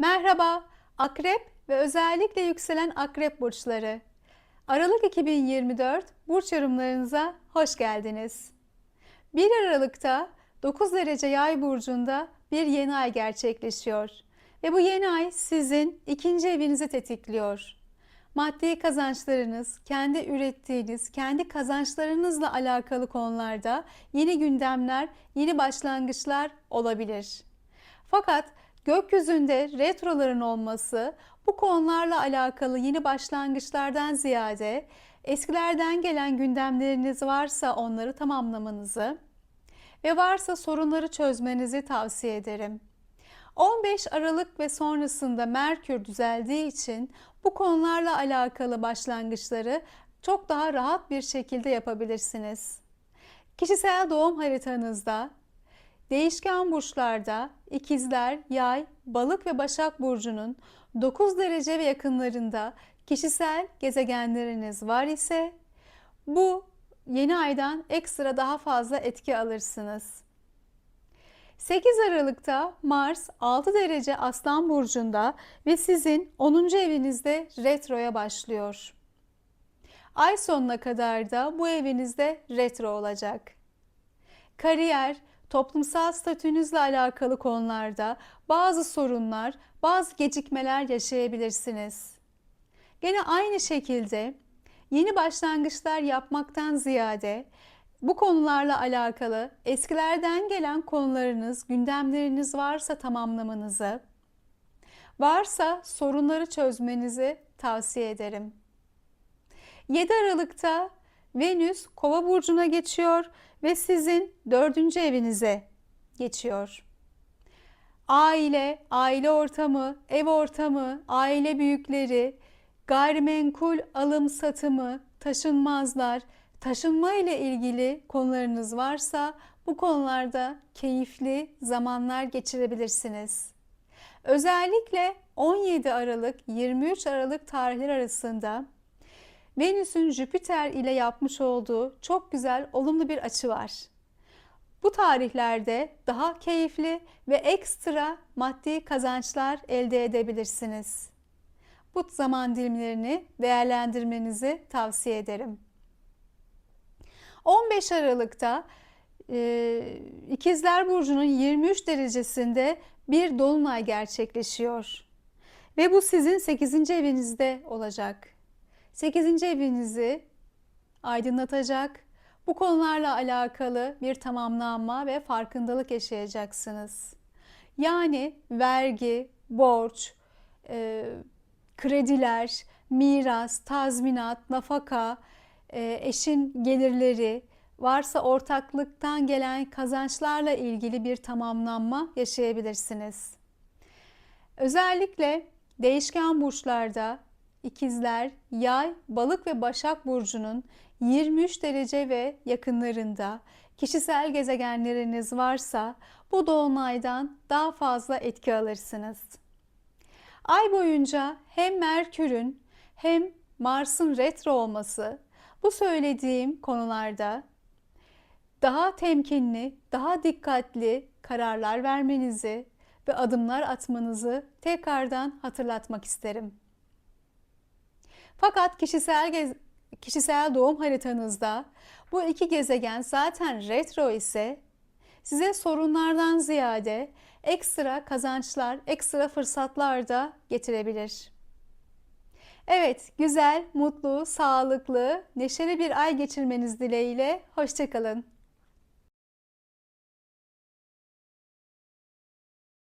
Merhaba, Akrep ve özellikle yükselen Akrep burçları. Aralık 2024 burç yorumlarınıza hoş geldiniz. 1 Aralık'ta 9 derece Yay burcunda bir yeni ay gerçekleşiyor ve bu yeni ay sizin ikinci evinizi tetikliyor. Maddi kazançlarınız, kendi ürettiğiniz, kendi kazançlarınızla alakalı konularda yeni gündemler, yeni başlangıçlar olabilir. Fakat gökyüzünde retroların olması bu konularla alakalı yeni başlangıçlardan ziyade eskilerden gelen gündemleriniz varsa onları tamamlamanızı ve varsa sorunları çözmenizi tavsiye ederim. 15 Aralık ve sonrasında Merkür düzeldiği için bu konularla alakalı başlangıçları çok daha rahat bir şekilde yapabilirsiniz. Kişisel doğum haritanızda Değişken burçlarda ikizler, yay, balık ve başak burcunun 9 derece ve yakınlarında kişisel gezegenleriniz var ise bu yeni aydan ekstra daha fazla etki alırsınız. 8 Aralık'ta Mars 6 derece Aslan burcunda ve sizin 10. evinizde retroya başlıyor. Ay sonuna kadar da bu evinizde retro olacak. Kariyer, toplumsal statünüzle alakalı konularda bazı sorunlar, bazı gecikmeler yaşayabilirsiniz. Gene aynı şekilde yeni başlangıçlar yapmaktan ziyade bu konularla alakalı eskilerden gelen konularınız, gündemleriniz varsa tamamlamanızı, varsa sorunları çözmenizi tavsiye ederim. 7 Aralık'ta Venüs Kova burcuna geçiyor ve sizin dördüncü evinize geçiyor. Aile, aile ortamı, ev ortamı, aile büyükleri, gayrimenkul alım satımı, taşınmazlar, taşınma ile ilgili konularınız varsa bu konularda keyifli zamanlar geçirebilirsiniz. Özellikle 17 Aralık 23 Aralık tarihler arasında Venüs'ün Jüpiter ile yapmış olduğu çok güzel olumlu bir açı var. Bu tarihlerde daha keyifli ve ekstra maddi kazançlar elde edebilirsiniz. Bu zaman dilimlerini değerlendirmenizi tavsiye ederim. 15 Aralık'ta e, İkizler Burcu'nun 23 derecesinde bir dolunay gerçekleşiyor. Ve bu sizin 8. evinizde olacak. 8. evinizi aydınlatacak. Bu konularla alakalı bir tamamlanma ve farkındalık yaşayacaksınız. Yani vergi, borç, e, krediler, miras, tazminat, nafaka, e, eşin gelirleri, varsa ortaklıktan gelen kazançlarla ilgili bir tamamlanma yaşayabilirsiniz. Özellikle değişken burçlarda İkizler, Yay, Balık ve Başak burcunun 23 derece ve yakınlarında kişisel gezegenleriniz varsa bu dolunaydan daha fazla etki alırsınız. Ay boyunca hem Merkür'ün hem Mars'ın retro olması bu söylediğim konularda daha temkinli, daha dikkatli kararlar vermenizi ve adımlar atmanızı tekrardan hatırlatmak isterim. Fakat kişisel kişisel doğum haritanızda bu iki gezegen zaten retro ise size sorunlardan ziyade ekstra kazançlar, ekstra fırsatlar da getirebilir. Evet, güzel, mutlu, sağlıklı, neşeli bir ay geçirmeniz dileğiyle. Hoşçakalın.